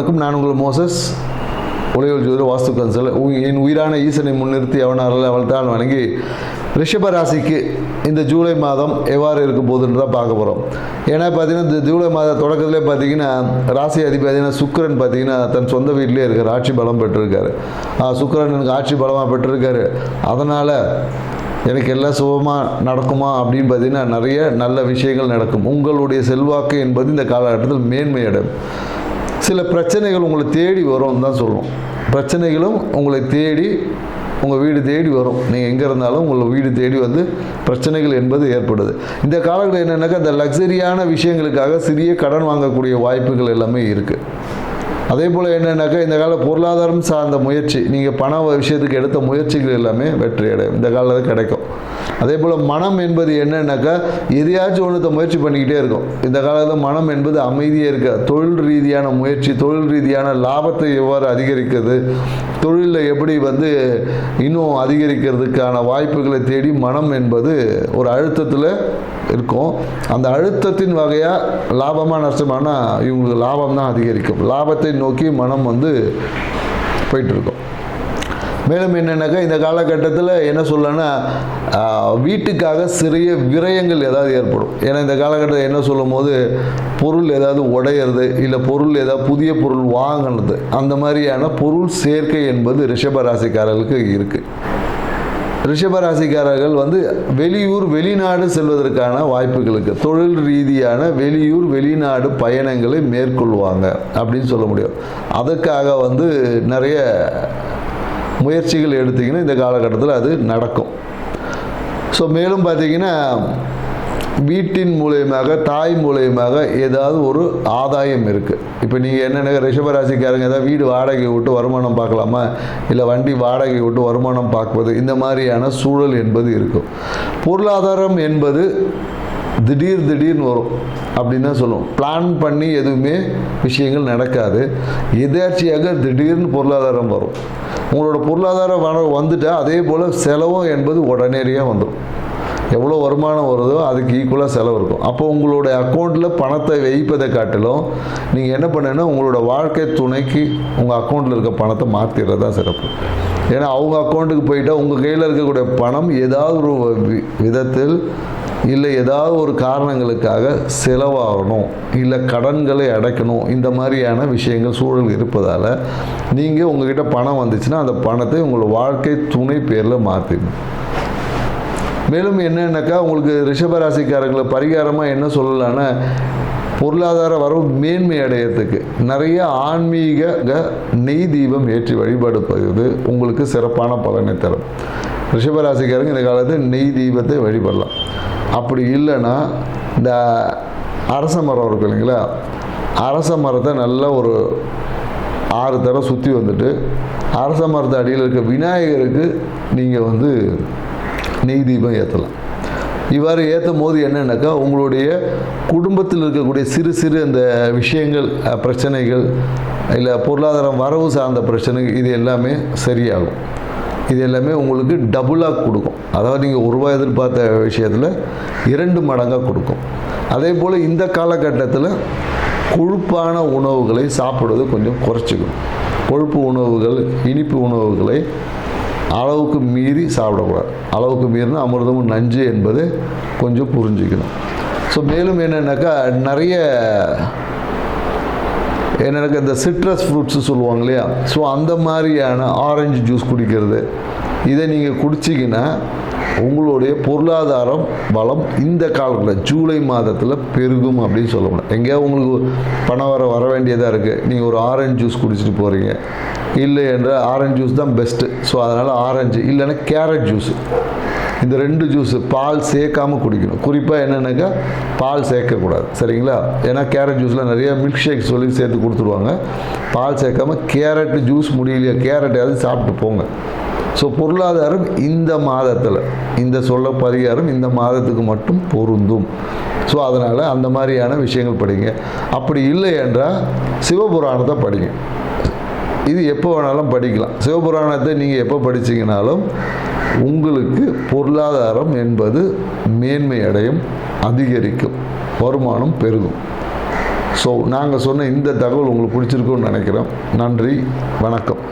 வணக்கம். நான் உங்கள் மோசஸ். உலகில் ஜோதிட வாஸ்து கன்சல். என் உயிரான ஈசனை முன்னிறுத்தி அவனால் அவள்தான் வணங்கி ரிஷப ராசிக்கு இந்த ஜூலை மாதம் எவ்வாறு இருக்க போதுன்னு தான் பார்க்க போகிறோம் ஏன்னா பார்த்தீங்கன்னா இந்த ஜூலை மாத தொடக்கத்திலே பார்த்தீங்கன்னா ராசி அதிபதி பார்த்தீங்கன்னா சுக்கிரன் பார்த்தீங்கன்னா தன் சொந்த வீட்டிலே இருக்கார் ஆட்சி பலம் பெற்றிருக்காரு. சுக்கரன் சுக்கிரன் எனக்கு ஆட்சி பலமாக பெற்றிருக்காரு. அதனால் எனக்கு எல்லாம் சுபமாக நடக்குமா அப்படின்னு பார்த்தீங்கன்னா நிறைய நல்ல விஷயங்கள் நடக்கும். உங்களுடைய செல்வாக்கு என்பது இந்த காலகட்டத்தில் மேன்மையடையும். சில பிரச்சனைகள் உங்களை தேடி வரும் தான் சொல்லுவோம் பிரச்சனைகளும் உங்களை தேடி உங்கள் வீடு தேடி வரும். நீங்கள் எங்கே இருந்தாலும் உங்கள் வீடு தேடி வந்து பிரச்சனைகள் என்பது ஏற்படுது. இந்த காலகட்டம் என்னென்னாக்கா இந்த லக்ஸரியான விஷயங்களுக்காக சிறிய கடன் வாங்கக்கூடிய வாய்ப்புகள் எல்லாமே இருக்குது அதே போல் என்னென்னாக்கா இந்த கால பொருளாதாரம் சார்ந்த முயற்சி நீங்கள் பண விஷயத்துக்கு எடுத்த முயற்சிகள் எல்லாமே வெற்றி அடையும். இந்த காலத்தில் கிடைக்கும். அதே போல் மனம் என்பது என்னன்னாக்கா எதையாச்சும் ஒன்றத்தை முயற்சி பண்ணிக்கிட்டே இருக்கும். இந்த காலத்தில் மனம் என்பது அமைதியாக இருக்க தொழில் ரீதியான முயற்சி தொழில் ரீதியான லாபத்தை எவ்வாறு அதிகரிக்கிறது தொழிலில் எப்படி வந்து இன்னும் அதிகரிக்கிறதுக்கான வாய்ப்புகளை தேடி மனம் என்பது ஒரு அழுத்தத்தில் இருக்கும். அந்த அழுத்தத்தின் வகையாக லாபமாக நஷ்டமானால் இவங்களுக்கு லாபம் தான் அதிகரிக்கும். லாபத்தை நோக்கி மனம் வந்து போயிட்டுருக்கும் மேலும் என்னென்னாக்கா இந்த காலகட்டத்தில் என்ன சொல்லனா வீட்டுக்காக சிறிய விரயங்கள் ஏதாவது ஏற்படும். ஏன்னா இந்த காலகட்டத்தில் என்ன சொல்லும் போது பொருள் ஏதாவது உடையிறது இல்லை பொருள் ஏதாவது புதிய பொருள் வாங்கினது அந்த மாதிரியான பொருள் சேர்க்கை என்பது ரிஷப ராசிக்காரர்களுக்கு இருக்குது ரிஷபராசிக்காரர்கள் வந்து வெளியூர் வெளிநாடு செல்வதற்கான வாய்ப்புகளுக்கு தொழில் ரீதியான வெளியூர் வெளிநாடு பயணங்களை மேற்கொள்வாங்க அப்படின்னு சொல்ல முடியும். அதுக்காக வந்து நிறைய முயற்சிகள் எடுத்தீங்கன்னா இந்த காலகட்டத்தில் அது நடக்கும். ஸோ மேலும் பார்த்தீங்கன்னா வீட்டின் மூலயமாக தாய் மூலயமாக ஏதாவது ஒரு ஆதாயம் இருக்குது இப்போ நீங்கள் என்னென்ன ரிஷபராசிக்காரங்க ஏதாவது வீடு வாடகை விட்டு வருமானம் பார்க்கலாமா? இல்லை வண்டி வாடகை விட்டு வருமானம் பார்ப்பது இந்த மாதிரியான சூழல் என்பது இருக்கும். பொருளாதாரம் என்பது திடீர் திடீர்னு வரும் அப்படின்னு தான் சொல்லுவோம். பிளான் பண்ணி எதுவுமே விஷயங்கள் நடக்காது. எதேர்ச்சியாக திடீர்னு பொருளாதாரம் வரும். உங்களோட பொருளாதார வர வந்துட்டால் அதே போல் செலவும் என்பது உடனடியாக வந்துடும் எவ்வளோ வருமானம் வருதோ அதுக்கு ஈக்குவலாக செலவு இருக்கும். அப்போ உங்களோட அக்கௌண்ட்டில் பணத்தை வைப்பதை காட்டிலும் நீங்கள் என்ன பண்ணுன்னா உங்களோட வாழ்க்கை துணைக்கு உங்கள் அக்கௌண்ட்டில் இருக்க பணத்தை மாற்றிடுறது தான் சிறப்பு. ஏன்னா அவங்க அக்கௌண்ட்டுக்கு போயிட்டால் உங்கள் கையில் இருக்கக்கூடிய பணம் ஏதாவது ஒரு வி- விதத்தில் இல்லை ஏதாவது ஒரு காரணங்களுக்காக செலவாகணும் இல்லை கடன்களை அடைக்கணும் இந்த மாதிரியான விஷயங்கள் சூழல் இருப்பதால் நீங்கள் உங்ககிட்ட பணம் வந்துச்சுன்னா அந்த பணத்தை உங்களோட வாழ்க்கை துணை பேரில் மாற்றிடணும் மேலும் என்னென்னாக்கா உங்களுக்கு ரிஷபராசிக்காரங்களை பரிகாரமாக என்ன சொல்லலான்னா பொருளாதார வரவு மேன்மை அடையிறதுக்கு நிறைய ஆன்மீக நெய் தீபம் ஏற்றி வழிபடுவது உங்களுக்கு சிறப்பான பலனை தரும். ரிஷபராசிக்காரங்க இந்த காலத்தில் நெய் தீபத்தை வழிபடலாம். அப்படி இல்லைன்னா இந்த அரச மரம் இருக்கு இல்லைங்களா? அரச மரத்தை நல்லா ஒரு ஆறு தடவை சுற்றி வந்துட்டு அரச மரத்து அடியில் இருக்க விநாயகருக்கு நீங்கள் வந்து நெய் தீபம் ஏற்றலாம் இவ்வாறு ஏற்றும் போது என்னென்னாக்கா உங்களுடைய குடும்பத்தில் இருக்கக்கூடிய சிறு சிறு அந்த விஷயங்கள் பிரச்சனைகள் இல்லை பொருளாதாரம் வரவு சார்ந்த பிரச்சனைகள் இது எல்லாமே சரியாகும். இது எல்லாமே உங்களுக்கு டபுளாக கொடுக்கும். அதாவது நீங்கள் ஒரு ரூபாய் எதிர்பார்த்த விஷயத்தில் இரண்டு மடங்காக கொடுக்கும். அதே போல் இந்த காலகட்டத்தில் கொழுப்பான உணவுகளை சாப்பிடுவது கொஞ்சம் குறைச்சிக்கணும். கொழுப்பு உணவுகள் இனிப்பு உணவுகளை அளவுக்கு மீறி சாப்பிடக்கூடாது. அளவுக்கு மீறினா அமிர்தமும் நஞ்சு என்பது கொஞ்சம் புரிஞ்சுக்கணும். ஸோ மேலும் என்னென்னாக்கா நிறைய எனக்கு இந்த சிட்ரஸ் ஃப்ரூட்ஸு சொல்லுவாங்க இல்லையா? ஸோ அந்த மாதிரியான ஆரஞ்சு ஜூஸ் குடிக்கிறது. இதை நீங்கள் குடிச்சிங்கன்னா உங்களுடைய பொருளாதாரம் பலம் இந்த காலத்தில் ஜூலை மாதத்தில் பெருகும் அப்படின்னு சொல்ல முடியும். எங்கேயாவது உங்களுக்கு பணம் வர வர வேண்டியதாக இருக்குது நீங்கள் ஒரு ஆரஞ்சு ஜூஸ் குடிச்சிட்டு போகிறீங்க இல்லை என்றால் ஆரஞ்சு ஜூஸ் தான் பெஸ்ட்டு ஸோ அதனால் ஆரஞ்சு இல்லைன்னா கேரட் ஜூஸு இந்த ரெண்டு ஜூஸு பால் சேர்க்காம குடிக்கணும். குறிப்பாக என்னென்னாக்கா பால் சேர்க்கக்கூடாது. சரிங்களா? ஏன்னா கேரட் ஜூஸில் நிறையா மில்க் ஷேக் சொல்லி சேர்த்து கொடுத்துருவாங்க பால் சேர்க்காம கேரட் ஜூஸ் முடியலையா கேரட் சாப்பிட்டு போங்க. ஸோ பொருளாதாரம் இந்த மாதத்தில் இந்த சொல்ல பரிகாரம் இந்த மாதத்துக்கு மட்டும் பொருந்தும். ஸோ அதனால் அந்த மாதிரியான விஷயங்கள் படிங்க. அப்படி இல்லை என்றால் சிவபுராணத்தை படிங்க. இது எப்போ வேணாலும் படிக்கலாம். சிவபுராணத்தை நீங்கள் எப்போ படிச்சீங்கனாலும் உங்களுக்கு பொருளாதாரம் என்பது மேன்மை அடையும் அதிகரிக்கும் வருமானம் பெருகும். ஸோ நாங்கள் சொன்ன இந்த தகவல் உங்களுக்கு பிடிச்சிருக்குன்னு நினைக்கிறோம். நன்றி வணக்கம்.